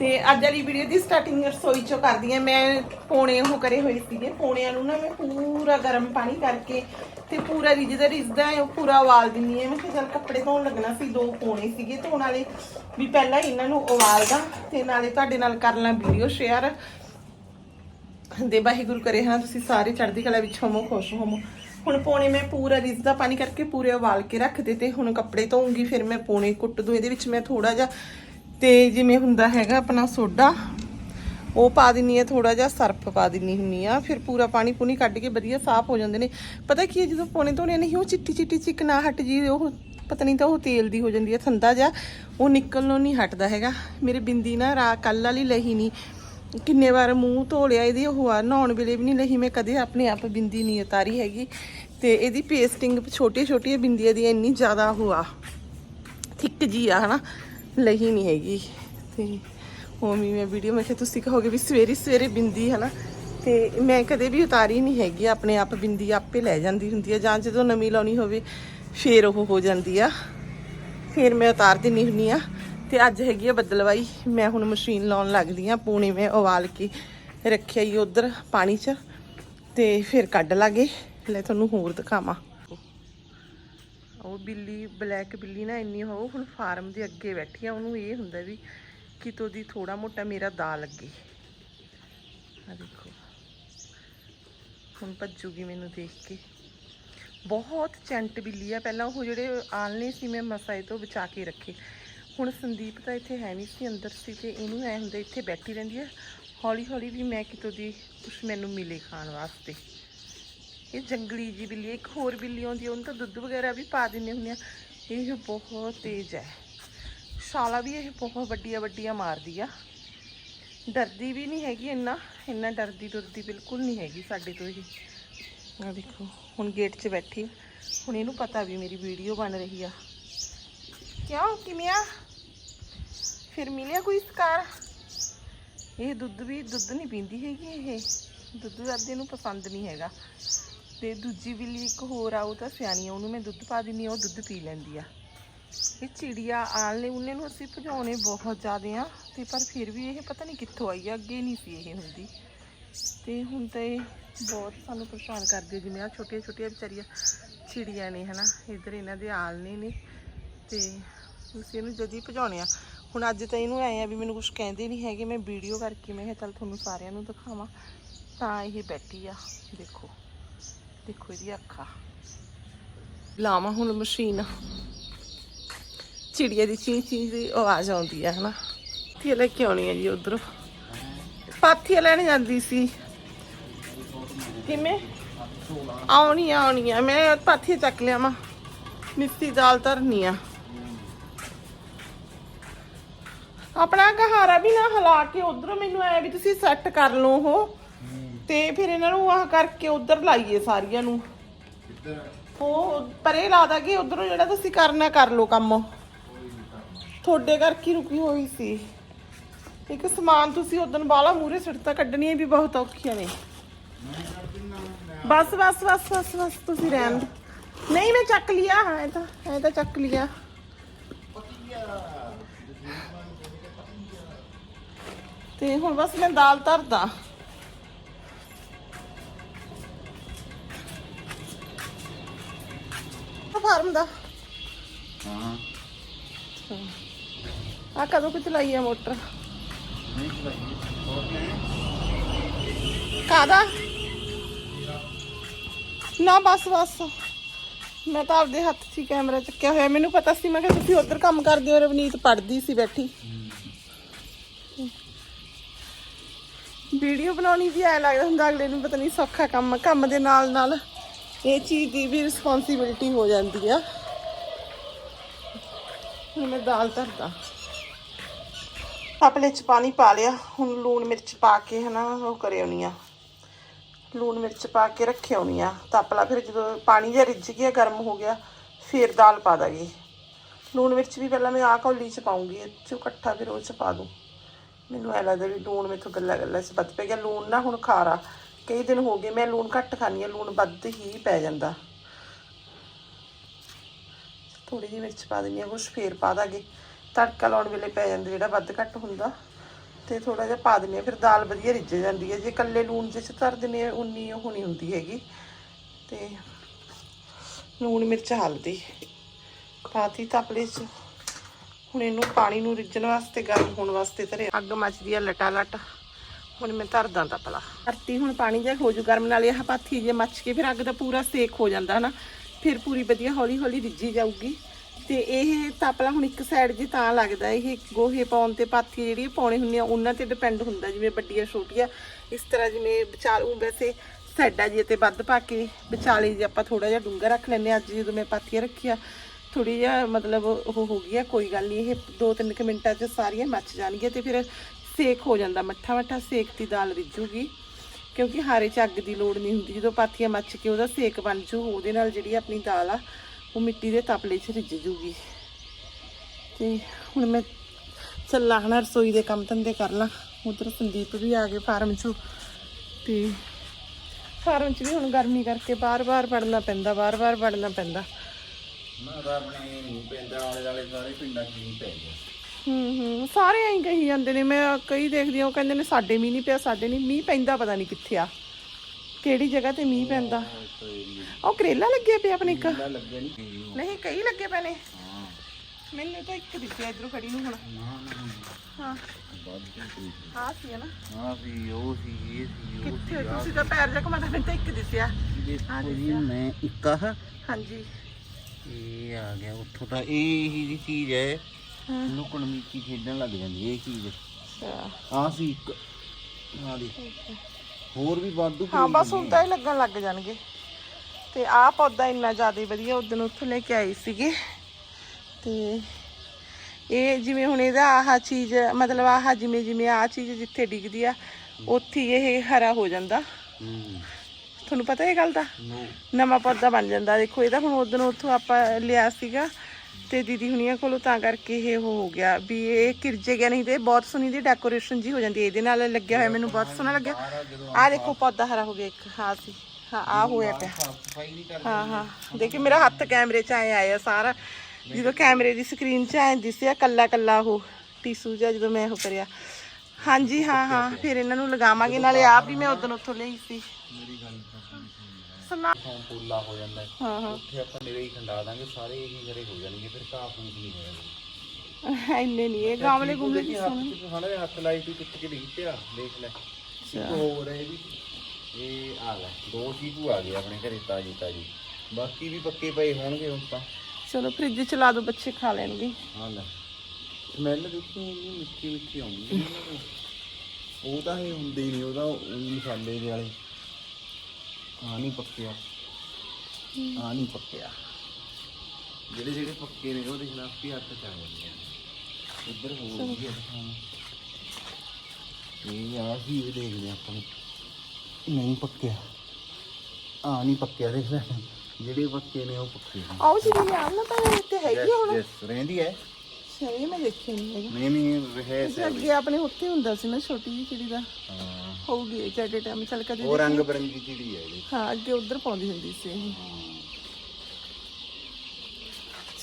ਤੇ ਅੱਜ ਵਾਲੀ ਵੀਡੀਓ ਦੀ ਸਟਾਰਟਿੰਗ ਰਸੋਈ ਚੋਂ ਕਰਦੀ ਆ ਮੈਂ ਪੋਣੇ ਉਹ ਕਰੇ ਹੋਏ ਸੀਗੇ। ਪੋਣਿਆਂ ਨੂੰ ਨਾ ਮੈਂ ਪੂਰਾ ਗਰਮ ਪਾਣੀ ਕਰਕੇ ਤੇ ਪੂਰਾ ਰਿੱਝਦਾ ਰਿਜ਼ਦਾ ਹੈ, ਉਹ ਪੂਰਾ ਉਬਾਲ ਦਿੰਨੀ ਆ ਮੈਂ ਕਿਹਾ ਚੱਲ ਕੱਪੜੇ ਧੋਣ ਲੱਗਣਾ ਸੀ ਦੋ ਪੋਣੇ ਸੀਗੇ। ਧੋਣ ਵਾਲੇ ਵੀ ਪਹਿਲਾਂ ਇਹਨਾਂ ਨੂੰ ਉਬਾਲਦਾ ਤੇ ਨਾਲੇ ਤੁਹਾਡੇ ਨਾਲ ਕਰ ਲਾਂ ਵੀਡੀਓ ਸ਼ੇਅਰ ਦੇ ਵਾਹਿਗੁਰੂ ਕਰੇ ਹਾਂ ਤੁਸੀਂ ਸਾਰੇ ਚੜ੍ਹਦੀ ਕਲਾ ਵਿੱਚ ਹੋਵੋ ਖੁਸ਼ ਹੋਵੋ। ਹੁਣ ਪੋਣੇ ਮੈਂ ਪੂਰਾ ਰਿੱਝਦਾ ਪਾਣੀ ਕਰਕੇ ਪੂਰੇ ਉਬਾਲ ਕੇ ਰੱਖ ਦਿੱਤੇ। ਹੁਣ ਕੱਪੜੇ ਧੋਉਂਗੀ ਫਿਰ ਮੈਂ ਪੋਣੇ ਕੁੱਟ ਦੂੰ। ਇਹਦੇ ਵਿੱਚ ਮੈਂ ਥੋੜਾ ਜਿਹਾ ਤੇ ਜਿਵੇਂ ਹੁੰਦਾ ਹੈਗਾ ਆਪਣਾ ਸੋਡਾ, ਉਹ ਪਾ ਦਿੰਨੀ ਆ ਥੋੜਾ ਜਿਹਾ ਸਰਫ ਪਾ ਦਿੰਨੀ ਹੁੰਨੀ ਆ, ਫਿਰ ਪੂਰਾ ਪਾਣੀ ਪੂਣੀ ਕੱਢ ਕੇ ਵਧੀਆ ਸਾਫ਼ ਹੋ ਜਾਂਦੇ ਨੇ। ਪਤਾ ਕੀ ਹੈ, ਜਦੋਂ ਪੋਣੇ ਧੋਣੇ ਨਹੀਂ ਉਹ ਚਿੱਟੀ ਚਿੱਟੀ ਚਿਕਨਾਹਟ ਜੀ, ਉਹ ਪਤਾ ਨਹੀਂ ਤਾਂ ਉਹ ਤੇਲ ਦੀ ਹੋ ਜਾਂਦੀ ਹੈ ਥੰਦਾ ਜਿਹਾ, ਉਹ ਨਿਕਲਣੋਂ ਨਹੀਂ ਹਟਦਾ ਹੈਗਾ। ਮੇਰੇ ਬਿੰਦੀ ਨਾ ਰਾ ਕੱਲ ਵਾਲੀ ਲਹੀ ਨਹੀਂ ਕਿੰਨੇ ਵਾਰ ਮੂੰਹ ਧੋ ਲਿਆ, ਇਹਦੀ ਉਹ ਆ, ਨਹਾਉਣ ਵੇਲੇ ਵੀ ਨਹੀਂ ਲਹੀ ਮੈਂ ਕਦੇ ਆਪਣੇ ਆਪ ਬਿੰਦੀ ਨਹੀਂ ਉਤਾਰੀ ਹੈਗੀ। ਤੇ ਇਹਦੀ ਪੇਸਟਿੰਗ ਛੋਟੀਆਂ ਛੋਟੀਆਂ ਬਿੰਦੀਆਂ ਦੀ ਇੰਨੀ ਜ਼ਿਆਦਾ ਉਹ ਆ, ਥਿੱਕ ਜੀ ਆ, ਹਨਾ। ਲਈ ਨਹੀਂ ਹੈਗੀ। ਤੇ ਉਹ ਮੈਂ ਵੀਡੀਓ ਮੈਂ ਕਿਹਾ ਤੁਸੀਂ ਕਹੋਗੇ ਵੀ ਸਵੇਰੇ ਸਵੇਰੇ ਬਿੰਦੀ ਹੈ ਨਾ ਤੇ ਮੈਂ ਕਦੇ ਵੀ ਉਤਾਰੀ ਨਹੀਂ ਹੈਗੀ, ਆਪਣੇ ਆਪ ਬਿੰਦੀ ਆਪੇ ਲੈ ਜਾਂਦੀ ਹੁੰਦੀ ਆ, ਜਾਂ ਜਦੋਂ ਨਵੀਂ ਲਾਉਣੀ ਹੋਵੇ, ਫੇਰ ਉਹ ਹੋ ਜਾਂਦੀ ਆ। ਫਿਰ ਮੈਂ ਉਤਾਰ ਦਿੰਨੀ ਹੁੰਨੀ ਆ। ਤੇ ਅੱਜ ਹੈਗੀ ਆ ਬੱਦਲਵਾਈ। ਮੈਂ ਹੁਣ ਮਸ਼ੀਨ ਲਾਉਣ ਲੱਗਦੀ ਆ, ਪੂਣੇ ਮੈਂ ਉਬਾਲ ਕੇ ਰੱਖਿਆ ਹੀ ਉਧਰ ਪਾਣੀ 'ਚ। ਤੇ ਫਿਰ ਕੱਢ ਲਾਗੇ। ਲੈ ਤੁਹਾਨੂੰ ਹੋਰ ਦਿਖਾਵਾਂ। ਉਹ ਬਿੱਲੀ, ਬਲੈਕ ਬਿੱਲੀ ਨਾ ਇੰਨੀ ਹੋ ਹੁਣ ਫਾਰਮ ਦੇ ਅੱਗੇ ਬੈਠੀ ਆ, ਉਹਨੂੰ ਇਹ ਹੁੰਦਾ ਵੀ ਕਿਤੋਂ ਦੀ ਥੋੜਾ ਮੋਟਾ ਮੇਰਾ ਦਾ ਲੱਗੇ। ਆ ਦੇਖੋ। ਹੁਣ ਭੱਜੂਗੀ ਮੈਨੂੰ ਦੇਖ ਕੇ। ਬਹੁਤ ਚੈਂਟ ਬਿੱਲੀ ਆ, ਪਹਿਲਾਂ ਉਹ ਜਿਹੜੇ ਆਲਣੇ ਸੀ, ਮੈਂ ਮਸਾਏ ਤੋਂ ਬਚਾ ਕੇ ਰੱਖੇ। ਹੁਣ ਸੰਦੀਪ ਤਾਂ ਇੱਥੇ ਹੈ ਨਹੀਂ ਸੀ, ਅੰਦਰ ਸੀ ਤੇ ਇਹਨੂੰ ਐ ਹੁੰਦਾ ਇੱਥੇ ਬੈਠੀ ਰਹਿੰਦੀ ਆ। ਹੌਲੀ ਹੌਲੀ ਵੀ ਮੈਂ ਕਿਤੋਂ ਦੀ ਕੁਛ ਮੈਨੂੰ ਮਿਲੇ ਖਾਣ ਵਾਸਤੇ। ਇਹ ਜੰਗਲੀ ਜੀ ਬਿੱਲੀ ਇੱਕ ਹੋਰ ਬਿੱਲੀ ਆਉਂਦੀ ਆ ਉਹਨੂੰ ਤਾਂ ਦੁੱਧ ਵਗੈਰਾ ਵੀ ਪਾ ਦਿੰਦੇ ਹੁੰਦੇ ਆ। ਇਹ ਬਹੁਤ ਤੇਜ਼ ਹੈ। ਛਾਲਾ ਵੀ ਇਹ ਬਹੁਤ ਵੱਡੀਆਂ ਵੱਡੀਆਂ ਮਾਰਦੀ ਆ। ਡਰਦੀ ਵੀ ਨਹੀਂ ਹੈਗੀ ਇੰਨਾ ਇੰਨਾ ਡਰਦੀ ਡਰਦੀ ਬਿਲਕੁਲ ਨਹੀਂ ਹੈਗੀ ਸਾਡੇ ਤੋਂ ਇਹ। ਆ ਦੇਖੋ, ਹੁਣ ਗੇਟ 'ਚ ਬੈਠੀ। ਹੁਣ ਇਹਨੂੰ ਪਤਾ ਵੀ ਮੇਰੀ ਵੀਡੀਓ ਬਣ ਰਹੀ ਆ। ਕਿਉਂ? ਕਿਵੇਂ ਆ? ਫਿਰ ਮਿਲਿਆ ਕੋਈ ਸਕਾਰ? ਇਹ ਦੁੱਧ ਵੀ, ਦੁੱਧ ਨਹੀਂ ਪੀਂਦੀ ਹੈਗੀ ਇਹ। ਦੁੱਧ ਅੱਧੇ ਨੂੰ ਪਸੰਦ ਨਹੀਂ ਹੈਗਾ। ਤੇ ਦੂਜੀ ਬਿੱਲੀ ਇੱਕ ਹੋਰ ਆ, ਉਹ ਤਾਂ ਸਿਆਣੀ ਆ, ਉਹਨੂੰ ਮੈਂ ਦੁੱਧ ਪਾ ਦਿੰਨੀ ਆ ਉਹ ਦੁੱਧ ਪੀ ਲੈਂਦੀ ਆ। ਇਹ ਚਿੜੀਆ ਆਲਣੇ ਉਹਨੇ ਨੂੰ ਅਸੀਂ ਭਜਾਉਣੇ ਬਹੁਤ ਜ਼ਿਆਦੇ ਆ, ਤੇ ਪਰ ਫਿਰ ਵੀ ਇਹ ਪਤਾ ਨਹੀਂ ਕਿੱਥੋਂ ਆਈ ਆ, ਅੱਗੇ ਨਹੀਂ ਸੀ ਇਹ ਹੁੰਦੀ। ਤੇ ਹੁਣ ਤਾਂ ਇਹ ਬਹੁਤ ਸਾਨੂੰ ਪਰੇਸ਼ਾਨ ਕਰਦੀ ਜਿਵੇਂ ਆ ਛੋਟੀਆਂ ਛੋਟੀਆਂ ਵਿਚਾਰੀਆਂ ਚਿੜੀਆਂ ਨੇ, ਹਨਾ, ਇੱਧਰ ਇਹਨਾਂ ਦੇ ਆਲਣੇ ਨੇ ਤੇ ਅਸੀਂ ਇਹਨੂੰ ਜਦੀ ਭਜਾਉਣੇ ਆ। ਹੁਣ ਅੱਜ ਤਾਂ ਇਹਨੂੰ ਆਏ ਆ ਵੀ ਮੈਨੂੰ ਕੁਝ ਕਹਿੰਦੇ ਨਹੀਂ ਹੈਗੇ, ਮੈਂ ਵੀਡੀਓ ਕਰਕੇ, ਮੈਂ ਕਿਹਾ ਚੱਲ ਤੁਹਾਨੂੰ ਸਾਰਿਆਂ ਨੂੰ ਦਿਖਾਵਾਂ, ਤਾਂ ਇਹ ਬੈਠੀ ਆ, ਦੇਖੋ। ਦੇਖੋ ਇਹਦੀ ਅੱਖਾਂ। ਲਾਵਾਂ ਹੁਣ ਮਸ਼ੀਨ। ਚਿੜੀਆ ਦੀ ਚੀਂ ਚੀਂ ਦੀ ਆਵਾਜ਼ ਆਉਂਦੀ ਆ, ਹਨਾ। ਪਾਥੀਆਂ ਲੈ ਕੇ ਆਉਣੀ ਆ ਜੀ ਉਧਰੋਂ। ਪਾਥੀਆਂ ਲੈਣ ਜਾਂਦੀ ਸੀ। ਕਿਵੇਂ? ਆਉਣੀ ਆਉਣੀ ਆ ਮੈਂ ਪਾਥੀਆਂ ਚੱਕ ਲਿਆ ਮਾ ਮਿੱਸੀ ਦਾਲ ਧਰਨੀ ਆ। ਆਪਣਾ ਕਹਾਰਾ ਵੀ ਨਾ ਹਿਲਾ ਕੇ ਉਧਰੋਂ ਮੈਨੂੰ ਐ ਵੀ ਤੁਸੀਂ ਸੈੱਟ ਕਰ ਲਓ ਉਹ। ਤੇ ਫਿਰ ਇਹਨਾਂ ਨੂੰ ਆਹ ਕਰਕੇ ਉਧਰ ਲਾਈਏ ਸਾਰੀਆਂ ਨੂੰ। ਉਹ ਪਰੇ ਲਾ ਦਾਂਗੇ ਉਧਰੋਂ ਜਿਹੜਾ ਤੁਸੀਂ ਕਰਨਾ, ਕਰ ਲਓ ਕੰਮ। ਤੁਹਾਡੇ ਕਰਕੇ ਰੁਕੀ ਹੋਈ ਸੀ। ਇੱਕ ਸਮਾਨ ਤੁਸੀਂ ਉਦੋਂ ਬਾਲਾ ਮੂਰੇ ਸਿੱਟਤਾ, ਕੱਢਣੀਆਂ ਵੀ ਬਹੁਤ ਔਖੀਆਂ ਨੇ। ਬਸ ਬਸ ਬਸ ਬਸ ਬਸ, ਤੁਸੀਂ ਰਹਿਣ ਨਹੀਂ, ਮੈਂ ਚੱਕ ਲਿਆ। ਐ ਤਾਂ ਐ ਤਾਂ ਚੱਕ ਲਿਆ। ਤੇ ਹੁਣ ਬਸ ਮੈਂ ਦਾਲ ਧਰਦਾ। ਫਾਰਮ ਦਾ ਹਾਂ। ਆ ਕਦੋਂ ਕੁ ਚਲਾਈ ਆ ਮੋਟਰ? ਨਹੀਂ ਚਲਾਈ ਕਾਦਾ ਨਾ ਬਸ ਬਸ। ਮੈਂ ਤਾਂ ਆਪਦੇ ਹੱਥ 'ਚ ਹੀ ਕੈਮਰਾ ਚੱਕਿਆ ਹੋਇਆ। ਮੈਨੂੰ ਪਤਾ ਸੀ ਮੈਂ ਕਿਹਾ ਤੁਸੀਂ ਉਧਰ ਕੰਮ ਕਰਦੇ ਹੋ ਰਵਨੀਤ ਪੜਦੀ ਸੀ ਬੈਠੀ। ਵੀਡੀਓ ਬਣਾਉਣੀ ਵੀ ਐ ਲੱਗਦਾ ਹੁੰਦਾ ਅਗਲੇ ਨੂੰ ਪਤਾ ਨਹੀਂ ਸੌਖਾ ਕੰਮ। ਕੰਮ ਦੇ ਨਾਲ ਨਾਲ ਇਹ ਚੀਜ਼ ਦੀ ਵੀ ਰਿਸਪੌਂਸਿਬਿਲਟੀ ਹੋ ਜਾਂਦੀ ਆ। ਹੁਣ ਮੈਂ ਦਾਲ ਧਰਦਾ। ਆਪਲੇ ਚ ਪਾਣੀ ਪਾ ਲਿਆ। ਹੁਣ ਲੂਣ ਮਿਰਚ ਪਾ ਕੇ ਹਨਾ ਉਹ ਕਰੇ ਆਉਣੀ ਆ। ਲੂਣ ਮਿਰਚ ਪਾ ਕੇ ਰੱਖੇ ਆਉਣੀ ਆ। ਤਪਲਾ ਫਿਰ ਜਦੋਂ ਪਾਣੀ ਜਿਹਾ ਰਿੱਝ ਗਿਆ, ਗਰਮ ਹੋ ਗਿਆ, ਫਿਰ ਦਾਲ ਪਾ ਦਾਂਗੇ। ਲੂਣ ਮਿਰਚ ਵੀ ਪਹਿਲਾਂ ਮੈਂ ਆਹ ਕੌਲੀ ਚ ਪਾਉਂਗੀ ਇਹ ਚੋਂ ਇਕੱਠਾ ਫਿਰ ਉਹ ਚ ਪਾ ਦੂੰ। ਮੈਨੂੰ ਐ ਲੱਗਦਾ ਵੀ ਲੂਣ ਮੇਥੋਂ ਗੱਲਾਂ ਗੱਲਾਂ ਚ ਵੱਧ ਪੈ ਗਿਆ। ਲੂਣ ਨਾ ਹੁਣ ਖਾਰਾ। ਕਈ ਦਿਨ ਹੋ ਗਏ, ਮੈਂ ਲੂਣ ਘੱਟ ਖਾਣੀ ਆ ਲੂਣ ਵੱਧ ਹੀ ਪੈ ਜਾਂਦਾ। ਥੋੜੀ ਜਿਹੀ ਮਿਰਚ ਪਾ ਦਿੰਦੀ ਆ ਕੁਛ ਫੇਰ ਪਾ ਦਾਂਗੇ। ਤੜਕਾ ਲਾਉਣ ਵੇਲੇ ਪੈ ਜਾਂਦਾ ਜਿਹੜਾ ਵੱਧ ਘੱਟ ਹੁੰਦਾ, ਤੇ ਥੋੜਾ ਜਿਹਾ ਪਾ ਦਿੰਦੇ ਆ ਫਿਰ ਦਾਲ ਵਧੀਆ ਰਿੱਝ ਜਾਂਦੀ ਹੈ। ਜੇ ਇਕੱਲੇ ਲੂਣ ਜਿਸ ਚ ਧਰ ਦਿੰਦੇ ਆ ਉਨੀ ਉਹ ਨਹੀਂ ਹੁੰਦੀ ਹੈਗੀ। ਤੇ ਲੂਣ ਮਿਰਚ ਹਲਦੀ ਪਾਤੀ ਤਪਲੇ ਚ। ਹੁਣ ਇਹਨੂੰ ਪਾਣੀ ਨੂੰ ਰਿੱਝਣ ਵਾਸਤੇ, ਗਰਮ ਹੋਣ ਵਾਸਤੇ ਧਰਿਆ। ਅੱਗ ਮੱਚਦੀ ਆ ਲਟਾ ਲਟ ਹੁਣ ਮੈਂ ਧਰਦਾ ਤਪਲਾ ਧਰਤੀ ਹੁਣ ਪਾਣੀ ਜਿਹਾ ਹੋ ਜੂ ਗਰਮ, ਨਾਲ ਇਹ ਪਾਥੀ ਜੇ ਮੱਚ ਕੇ ਫਿਰ ਅੱਗ ਦਾ ਪੂਰਾ ਸੇਕ ਹੋ ਜਾਂਦਾ, ਹਨਾ? ਫਿਰ ਪੂਰੀ ਵਧੀਆ ਹੌਲੀ ਹੌਲੀ ਰਿੱਝੀ ਜਾਊਗੀ। ਤੇ ਇਹ ਤਪਲਾ ਹੁਣ ਇੱਕ ਸਾਈਡ ਜੇ ਤਾਂ ਲੱਗਦਾ, ਇਹ ਗੋਹੇ ਪਾਉਣ ਤੇ ਪਾਥੀ ਜਿਹੜੀ ਪਾਉਣੇ ਹੁੰਦੀ ਆ ਉਹਨਾਂ ਤੇ ਡਿਪੈਂਡ ਹੁੰਦਾ, ਜਿਵੇਂ ਵੱਡੀਆਂ ਛੋਟੀਆਂ। ਇਸ ਤਰ੍ਹਾਂ ਜਿਵੇਂ ਵਿਚਾਲੂ ਵੈਸੇ ਸਾਈਡਾਂ ਜੀ ਤੇ ਵੱਧ ਪਾ ਕੇ ਵਿਚਾਲੇ ਜੇ ਆਪਾਂ ਥੋੜਾ ਜਿਹਾ ਡੂੰਘਾ ਰੱਖ ਲੈਂਦੇ ਹਾਂ। ਅੱਜ ਜਦੋਂ ਮੈਂ ਪਾਥੀਆਂ ਰੱਖੀਆਂ ਥੋੜੀ ਜਿਹਾ ਮਤਲਬ ਉਹ ਹੋ ਗਈ ਆ, ਕੋਈ ਗੱਲ ਨਹੀਂ, ਇਹ 2-3 ਕੁ ਮਿੰਟਾਂ 'ਚ ਸਾਰੀਆਂ ਮੱਚ ਜਾਣਗੀਆਂ ਤੇ ਫਿਰ ਸੇਕ ਹੋ ਜਾਂਦਾ, ਮੱਠਾ ਮੱਠਾ ਸੇਕ ਦੀ ਦਾਲ ਰਿੱਝੂਗੀ, ਕਿਉਂਕਿ ਹਾਰੇ 'ਚ ਅੱਗ ਦੀ ਲੋੜ ਨਹੀਂ ਹੁੰਦੀ, ਜਦੋਂ ਪਾਥੀਆਂ ਮੱਚ ਕੇ ਉਹਦਾ ਸੇਕ ਬਣ ਜੂ, ਉਹਦੇ ਨਾਲ ਜਿਹੜੀ ਆਪਣੀ ਦਾਲ ਆ, ਉਹ ਮਿੱਟੀ ਦੇ ਤਪਲੇ 'ਚ ਰਿੱਝ ਜੂਗੀ। ਤੇ ਹੁਣ ਮੈਂ ਚੱਲਾਂ ਹਨਾ, ਰਸੋਈ ਦੇ ਕੰਮ ਧੰਦੇ ਕਰ ਲਾਂ। ਉਧਰ ਸੰਦੀਪ ਵੀ ਆ ਗਏ ਫਾਰਮ 'ਚੋਂ, ਤੇ ਫਾਰਮ 'ਚ ਵੀ ਹੁਣ ਗਰਮੀ ਕਰਕੇ ਬਾਰ-ਬਾਰ ਵੜਨਾ ਪੈਂਦਾ ਬਾਰ-ਬਾਰ ਵੜਨਾ ਪੈਂਦਾ। ਮੈਂ ਤਾਂ ਆਪਣੇ ਪੈਂਦਾ, ਆਲੇ ਵਾਲੇ ਸਾਰੇ ਪਿੰਡਾਂ 'ਚ ਨਹੀਂ ਪੈ ਗਿਆ। ਹੂੰ ਹੂੰ। ਸਾਰੇ ਐਂ ਕਹੀ ਜਾਂਦੇ ਨੇ ਮੈਂ ਕਈ ਦੇਖਦੀ ਹਾਂ ਉਹ ਕਹਿੰਦੇ ਨੇ ਸਾਡੇ ਮੀਂਹ ਨਹੀਂ ਪਿਆ ਸਾਡੇ ਨਹੀਂ ਮੀਂਹ ਪੈਂਦਾ ਪਤਾ ਨਹੀਂ ਕਿੱਥੇ ਆ। ਕਿਹੜੀ ਜਗ੍ਹਾ ਤੇ ਮੀਂਹ ਪੈਂਦਾ? ਉਹ ਕਰੇਲਾ ਲੱਗੇ ਪਿਆ ਆਪਣੇ ਇੱਕ। ਲੱਗਿਆ ਨਹੀਂ। ਕਈ ਲੱਗੇ ਪਏ ਨੇ। ਹਾਂ। ਮੈਨੂੰ ਤਾਂ ਇੱਕ ਦਿਖਿਆ ਇਧਰੋਂ ਖੜੀ ਨੂੰ ਹੁਣ। ਹਾਂ। ਆਹ ਸੀ ਨਾ। ਹਾਂ ਸੀ ਉਹ ਸੀ ਇਹ ਸੀ ਉਹ ਕਿੱਥੇ ਤੁਸੀਂ ਤਾਂ ਪੈਰ ਜਾ ਘੁਮਾਤਾ ਮੈਨੂੰ ਤਾਂ ਇੱਕ ਦਿਸਿਆ ਦੇਖੋ ਜੀ ਮੈਂ ਇੱਕ ਹਾਂਜੀ। ਇਹ ਆ ਗਿਆ ਉੱਥੋਂ ਤਾਂ ਇਹ ਹੀ ਦੀ ਚੀਜ਼ ਹੈ ਹਾਂ। ਲੁਕਣ ਮੀਚੀ ਖੇਡਣ ਲੱਗ ਜਾਂਦੀ ਹੈ ਇਹ ਚੀਜ਼। ਆ ਸੀ ਇੱਕ ਆ ਦੇ ਹੋਰ ਵੀ ਵਾਧੂ ਹਾਂ ਬਸ ਹੁਣ ਤਾਂ ਹੀ ਲੱਗਣ ਲੱਗ ਜਾਣਗੇ। ਤੇ ਆਹ ਪੌਦਾ ਇੰਨਾ ਜ਼ਿਆਦਾ ਵਧੀਆ ਉਦੋਂ ਉੱਥੋਂ ਲੈ ਕੇ ਆਈ ਸੀਗੇ। ਤੇ ਇਹ ਜਿਵੇਂ ਹੁਣ ਇਹਦਾ ਆਹ ਚੀਜ਼ ਮਤਲਬ ਆਹ ਜਿਵੇਂ ਜਿਵੇਂ ਆਹ ਚੀਜ਼ ਜਿੱਥੇ ਡਿੱਗਦੀ ਆ ਉੱਥੇ ਇਹ ਹਰਾ ਹੋ ਜਾਂਦਾ। ਤੁਹਾਨੂੰ ਪਤਾ ਇਹ ਗੱਲ ਦਾ? ਨਵਾਂ ਪੌਦਾ ਬਣ ਜਾਂਦਾ। ਦੇਖੋ ਇਹਦਾ ਹੁਣ ਉਦੋਂ ਉੱਥੋਂ ਆਪਾਂ ਲਿਆ ਸੀਗਾ। ਤੇ ਦੀਦੀ ਹੁਣੀਆਂ ਕੋਲੋਂ ਤਾਂ ਕਰਕੇ ਇਹ ਉਹ ਹੋ ਗਿਆ ਵੀ ਇਹ ਕਿਰਜੇ ਗਿਆ ਨਹੀਂ ਤੇ ਇਹ ਬਹੁਤ ਸੋਹਣੀ ਦੀ ਡੈਕੋਰੇਸ਼ਨ ਜੀ ਹੋ ਜਾਂਦੀ ਹੈ। ਇਹਦੇ ਨਾਲ ਲੱਗਿਆ ਹੋਇਆ ਮੈਨੂੰ ਬਹੁਤ ਸੋਹਣਾ ਲੱਗਿਆ। ਆਹ ਦੇਖੋ, ਪੌਦਾ ਹਰਾ ਹੋ ਗਿਆ ਇੱਕ। ਹਾਂ ਸੀ ਹਾਂ ਆ ਹੋਇਆ ਪਿਆ। ਹਾਂ ਹਾਂ। ਦੇਖੀ ਮੇਰਾ ਹੱਥ ਕੈਮਰੇ 'ਚ ਆਏ ਆਇਆ ਸਾਰਾ। ਜਦੋਂ ਕੈਮਰੇ ਦੀ ਸਕਰੀਨ 'ਚ ਆਏ ਦਿਸਿਆ ਕੱਲਾ ਕੱਲਾ ਉਹ ਟੀਸੂ ਜਿਹਾ ਜਦੋਂ ਮੈਂ ਉਹ ਕਰਿਆ। ਹਾਂਜੀ, ਹਾਂ ਹਾਂ। ਫਿਰ ਇਹਨਾਂ ਨੂੰ ਲਗਾਵਾਂਗੇ। ਨਾਲੇ ਆਪ ਵੀ ਮੈਂ ਉਦੋਂ ਉੱਥੋਂ ਲਈ ਸੀ। ਸੁਣਾ ਫੋਨ ਪੂਲਾ ਹੋ ਜਾਂਦਾ ਹੈ। ਹਾਂ ਹਾਂ। ਉੱਥੇ ਆਪਾਂ ਨੇੜੇ ਹੀ ਖੰਡਾ ਦਾਂਗੇ ਸਾਰੇ ਇਹੀ ਘਰੇ ਹੋ ਜਾਣਗੇ ਫਿਰ ਘਾਹ ਫੂਸ ਨਹੀਂ ਹੋਏਗਾ। ਇੰਨੇ ਨਹੀਂ ਇਹ ਗਾਮਲੇ ਗੁਮਲੇ ਦੇਖੀ ਹੱਥ ਚ ਹਾਲੇ ਹੱਥ ਲਾਈ ਤੀ ਕਿੱਥੇ ਕਿਹੜੀ ਪਿਆ ਦੇਖ ਲੈ। ਇੱਕ ਹੋਰ ਹੈ ਵੀ ਇਹ ਆ ਲੈ ਦੋ ਚੀਕੂ ਆ ਗਏ ਆਪਣੇ ਘਰੇ ਤਾਜੀ ਤਾਜੀ। ਬਾਕੀ ਵੀ ਪੱਕੇ ਪਏ ਹੋਣਗੇ ਹੁਣ ਤਾਂ। ਚਲੋ ਫ੍ਰਿਜ ਚ ਲਾ ਦੋ ਬੱਚੇ ਖਾ ਲੈਣਗੇ। ਆ ਲੈ। ਸਮੈਲ ਦੇਖੀ ਇੰਨੀ ਮਿੱਠੀ ਮਿੱਠੀ ਆਉਂਦੀ ਹੈ ਇਹਨਾਂ ਤੋਂ। ਉਹ ਤਾਂ ਇਹ ਹੁੰਦੇ ਹੀ ਨਹੀਂ ਉਹਦਾ ਉਹ ਮਸਾਲੇ ਦੇ ਵਾਲੇ। ਆ ਨਹੀਂ ਪੱਕਿਆ ਆ। ਨਹੀਂ ਪੱਕਿਆ ਜਿਹੜੇ ਜਿਹੜੇ ਪੱਕੇ ਨੇ ਉਹਦੇ ਖਿਲਾਫ ਵੀ ਹੱਥ ਚ ਆ ਜਾਂਦੇ ਆ? ਇੱਧਰ ਹੋਰ ਵੀ ਆ। ਇਹ ਆ ਹੀ ਦੇਖਦੇ ਆਪਾਂ। ਨੂੰ। ਨਹੀਂ ਪੱਕਿਆ ਆ। ਨਹੀਂ ਪੱਕਿਆ ਦੇਖ ਲੈ। ਜਿਹੜੇ ਪੱਕੇ ਨੇ ਉਹ ਪੱਕੇ ਨੇ ਆਓ ਜੀ ਵੀ ਆਉਣ ਨਾ ਤਾਂ ਇੱਥੇ ਹੈਗੀ ਆ ਹੁਣ। ਰਹਿੰਦੀ ਹੈ। ਸਹੀ ਮੈਂ ਦੇਖੀ ਨਹੀਂ ਹੈਗੀ। ਨਹੀਂ ਨਹੀਂ ਰਹੇ ਇਸ ਅੱਗੇ ਆਪਣੇ ਉੱਥੇ ਹੁੰਦਾ ਸੀ ਨਾ ਛੋਟੀ ਜਿਹੀ ਚਿੜੀ ਦਾ। ਹਾਂ। ਹੋਊਗੀ ਇਹ ਚੱਡੇ ਟਾਈਮ ਚੱਲ ਕਦੇ ਉਹ ਰੰਗ ਬਰੰਗੀ ਚਿੜੀ ਹੈ ਇਹ ਹਾਂ ਅੱਗੇ ਉਧਰ ਪਾਉਂਦੀ ਹੁੰਦੀ ਸੀ ਇਹ।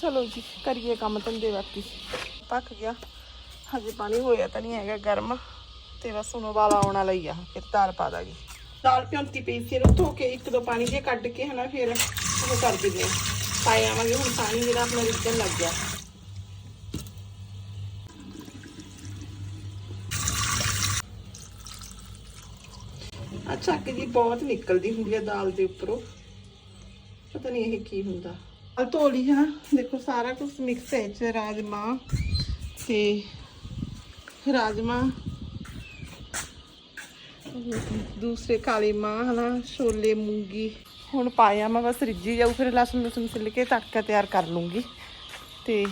ਚਲੋ ਜੀ ਕਰੀਏ ਕੰਮ ਧੰਦੇ ਬਾਕੀ। ਪੱਕ ਗਿਆ। ਹਜੇ ਪਾਣੀ ਹੋਇਆ ਤਾਂ ਨਹੀਂ ਹੈਗਾ ਗਰਮ। ਤੇ ਬਸ ਹੁਣ ਉਬਾਲਾ ਆਉਣ ਵਾਲਾ ਹੀ ਆ ਫਿਰ ਦਾਲ ਪਾ ਦਾਂਗੇ। ਦਾਲ ਪਿਉਂਤੀ ਪਈ ਸੀ ਧੋ ਕੇ ਇੱਕ ਦੋ ਪਾਣੀ ਜੇ ਕੱਢ ਕੇ ਹਨਾ ਫਿਰ ਉਹ ਕਰ ਦਿੰਦੇ ਆ। ਪਾਏ ਆਵਾਂਗੇ ਹੁਣ ਪਾਣੀ ਜਿਹੜਾ ਆਪਣਾ ਰਿੱਝਣ ਲੱਗ ਗਿਆ। ਆ ਚੱਕ ਜੀ, ਬਹੁਤ ਨਿਕਲਦੀ ਹੁੰਦੀ ਹੈ ਦਾਲ ਦੇ ਉੱਪਰੋਂ। ਪਤਾ ਨਹੀਂ ਇਹ ਕੀ ਹੁੰਦਾ। ਆ ਧੋਲੀ ਹੈ ਦੇਖੋ ਸਾਰਾ ਕੁਝ ਮਿਕਸ ਹੈ ਚ ਰਾਜਮਾ ਤੇ ਰਾਜਮਾ। ਦੂਸਰੇ ਕਾਲੇ ਮਾਂ, ਹਨਾ, ਛੋਲੇ, ਮੂੰਗੀ। ਹੁਣ ਪਾਇਆ ਮੈਂ, ਬਸ ਰਿੱਝੀ ਜਾਊ, ਫਿਰ ਲਸਣ ਲਸਣ ਛਿੱਲ ਕੇ ਤੜਕਾ ਤਿਆਰ ਕਰ ਲੂੰਗੀ। ਤੇ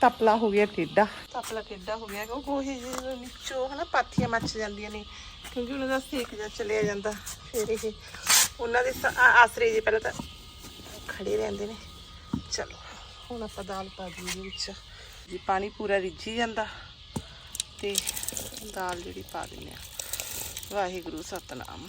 ਤਪਲਾ ਹੋ ਗਿਆ ਟੇਡਾ ਤਪਲਾ ਟੇਡਾ ਹੋ ਗਿਆ ਉਹ ਗੋਹੇ ਜਿਹੇ ਵਿੱਚੋਂ ਹਨਾ ਪਾਥੀਆਂ ਮੱਚ ਜਾਂਦੀਆਂ ਨੇ, ਕਿਉਂਕਿ ਉਹਨਾਂ ਦਾ ਸੇਕ ਜਾਂ ਚਲਿਆ ਜਾਂਦਾ। ਫਿਰ ਇਹ ਉਹਨਾਂ ਦੇ ਆਸਰੇ ਜੇ ਪਹਿਲਾਂ ਤਾਂ ਖੜੇ ਰਹਿੰਦੇ ਨੇ। ਚਲੋ, ਹੁਣ ਆਪਾਂ ਦਾਲ ਪਾ ਦਈਏ ਇਹਦੇ ਵਿੱਚ। ਜੀ ਪਾਣੀ ਪੂਰਾ ਰਿੱਝੀ ਜਾਂਦਾ, ਤੇ ਦਾਲ ਜਿਹੜੀ ਪਾ ਦਿੰਦੇ ਆ। ਵਾਹਿਗੁਰੂ ਸਤਨਾਮ।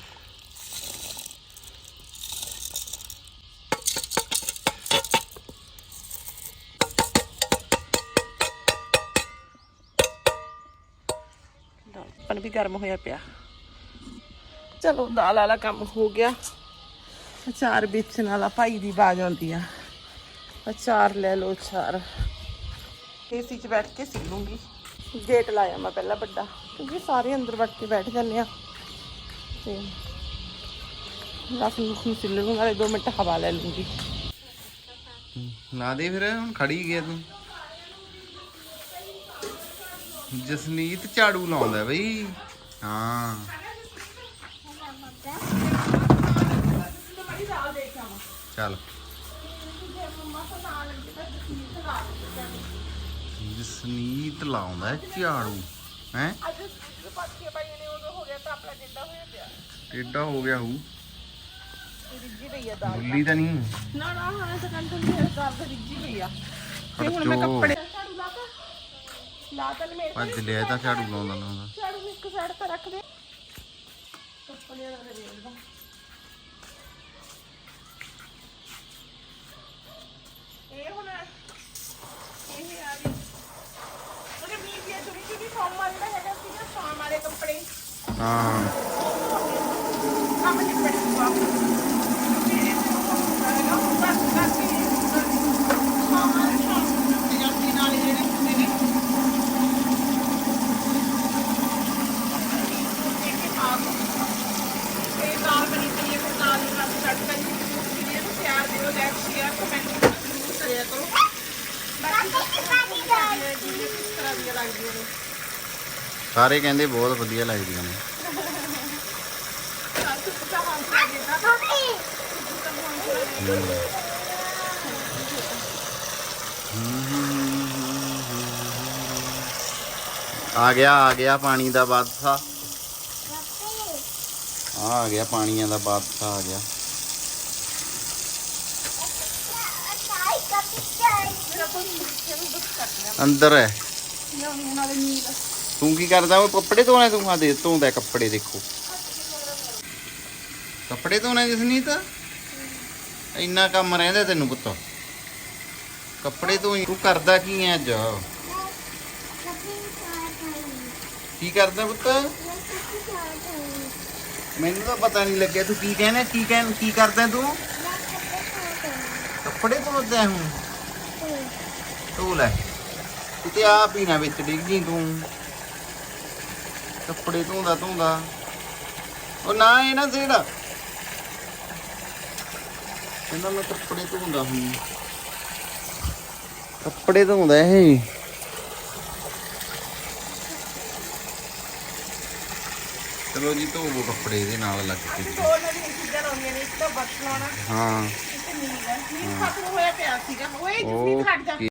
ਢੱਕਣ ਵੀ ਗਰਮ ਹੋਇਆ ਪਿਆ। ਚਲੋ ਦਾਲ ਵਾਲਾ ਕੰਮ ਹੋ ਗਿਆ। ਅਚਾਰ ਵੇਚਣ ਵਾਲਾ ਭਾਈ ਦੀ ਬਾਜ ਆਉਂਦੀ ਆ। ਅਚਾਰ ਲੈ ਲਓ ਅਚਾਰ। ਏਸੀ 'ਚ ਬੈਠ ਕੇ ਸੀ ਲੂੰਗੀ। ਗੇਟ ਲਾਇਆ ਮੈਂ ਪਹਿਲਾਂ ਵੱਡਾ। ਕਿਉਂਕਿ ਸਾਰੇ ਅੰਦਰ ਵੜ ਕੇ ਬੈਠ ਜਾਂਦੇ ਆ। ਤੇ ਲਸਣ ਲੁਸਣ ਸਿੱਲ ਲੂੰਗਾ ਨਾਲੇ 2 ਮਿੰਟ ਹਵਾ ਲੈ ਲੂੰਗੀ। ਲਾ ਦੇ ਫਿਰ ਹੁਣ ਖੜੀ ਗਿਆ ਤੂੰ। ਜਸਨੀਤ ਝਾੜੂ ਲਾਉਂਦਾ ਬਈ। ਹਾਂ। ਚੱਲ। ਜਸਨੀਤ ਲਾਉਂਦਾ ਹੈ ਝਾੜੂ ਹੈ? ਨੇ ਟੇਡਾ ਹੋ ਗਿਆ ਹੂ। ਬੁੱਲੀ ਤਾਂ ਨਹੀਂ। ਨਾ ਨਾ ਹਾਂ ਨਹੀਂ ਦਾਲ ਤਾਂ ਰਿੱਜੀ ਪਈ ਆ। ਤੇ ਹੁਣ ਮੈਂ। ਕੱਪੜੇ ਝਾੜੂ ਲਾ ਤਾ ਲਾ ਤਾਂ ਮੇਰੇ ਭੱਜ ਲਿਆ ਤਾਂ ਝਾੜੂ ਲਾਉਂਦਾ ਲਾਉਂਦਾ ਝਾੜੂ ਨੂੰ ਇੱਕ ਸਾਈਡ ਤੇ ਰੱਖ ਦੇ। ਕੱਪੜਿਆਂ ਦਾ ਰੇਲ ਦਾ। ਇਹ ਹੁਣ ਇਹ ਆ ਵੀ ਉਹਦੇ ਮੀਂਹ ਦੀ ਥੋੜੀ ਜਿਹੀ ਫਾਰਮ ਵਾਲਾ ਹੈਗਾ ਸੀਗਾ ਸ਼ਾਮ ਵਾਲੇ ਕੱਪੜੇ। ਹਾਂ। ਕੰਮ ਨਹੀਂ ਪੜੂਗਾ ਮੇਰੇ ਨਾ ਬਸ ਕਰਕੇ ਸ਼ਾਮ ਵਾਲੇ ਸ਼ਾਮ ਨੂੰ ਪੰਜਾਬੀ ਨਾਲ ਜਿਹੜੇ ਹੁੰਦੇ ਨੇ ਇਹ ਆਪ ਇਹ ਦਾਲ ਬਣੀ ਪਈ ਹੈ ਫਿਰ ਦਾਲ ਨੂੰ ਰੱਖ ਛੱਡ ਕੇ ਵੀਡੀਓ ਨੂੰ ਪਿਆਰ ਦਿਓ ਲਾਈਕ ਸ਼ੇਅਰ ਕਮੈਂਟ ਜ਼ਰੂਰ ਕਰਿਆ ਕਰੋ। ਬਾਕੀ ਵੀਡੀਓ ਕਿਸ ਤਰ੍ਹਾਂ ਦੀਆਂ ਲੱਗਦੀਆਂ ਨੇ ਸਾਰੇ ਕਹਿੰਦੇ ਬਹੁਤ ਵਧੀਆ ਲੱਗਦੀਆਂ ਨੇ। ਆ ਗਿਆ ਆ ਗਿਆ ਪਾਣੀ ਦਾ ਬਾਦਸ਼ਾਹ। ਆ ਆ ਗਿਆ ਪਾਣੀਆਂ ਦਾ ਬਾਦਸ਼ਾਹ ਆ ਗਿਆ ਮੇਰਾ ਕੋਈ ਮੁੱਠੇ ਨੂੰ ਦੁੱਖ ਕਰਨਾ ਅੰਦਰ ਹੈ। ਤੂੰ ਕੀ ਕਰਦਾ ਉਹ ਕੱਪੜੇ ਧੋਣੇ ਤੂੰ ਆ ਦੇ ਧੋਂਦਾ ਕੱਪੜੇ ਦੇਖੋ। ਕੱਪੜੇ ਧੋਣੇ ਜਸਨੀਤ? ਇੰਨਾ ਕੰਮ ਰਹਿੰਦਾ ਤੈਨੂੰ ਪੁੱਤ। ਕੱਪੜੇ ਧੋਈ ਤੂੰ ਕਰਦਾ ਕੀ ਐ ਅੱਜ? ਕੀ ਕਰਦਾ ਪੁੱਤ? ਮੈਨੂੰ ਤਾਂ ਪਤਾ ਨਹੀਂ ਲੱਗਿਆ ਤੂੰ ਕੀ ਕਹਿਣਾ ਕੀ ਕਹਿ ਕੀ ਕਰਦਾ ਤੂੰ? ਕੱਪੜੇ ਧੋਦਾ ਹੁਣ। ਧੋ ਲੈ। ਤੂੰ ਹੀ ਨਾ ਵਿੱਚ ਡਿੱਗ ਜੀ ਤੂੰ। ਕੱਪੜੇ ਧੋਂਦਾ ਧੋਂਦਾ। ਉਹ ਨਾ ਇਹ ਨਾ ਜਿਹੜਾ ਕਹਿੰਦਾ ਮੈਂ ਕੱਪੜੇ ਧੋਂਦਾ ਹੁਣ। ਕੱਪੜੇ ਧੋਂਦਾ ਇਹ ਚਲੋ ਜੀ ਧੋਵੋ ਕੱਪੜੇ ਇਹਦੇ ਨਾਲ ਲੱਗ ਕੇ ਦੋ ਨਵੀਆਂ ਚੀਜ਼ਾਂ ਲਾਉਣੀਆਂ ਨੇ ਇੱਕ ਤਾਂ ਬਰਤਨ ਲਾਉਣਾ। ਹਾਂ। ਇੱਕ ਨੀਲ। ਹੈ। ਨੀਲ ਖਤਮ ਹੋਇਆ ਪਿਆ ਸੀਗਾ। ਓਏ ਜਿਸੀ ਹਟ ਜਾ। ਓਕੇ।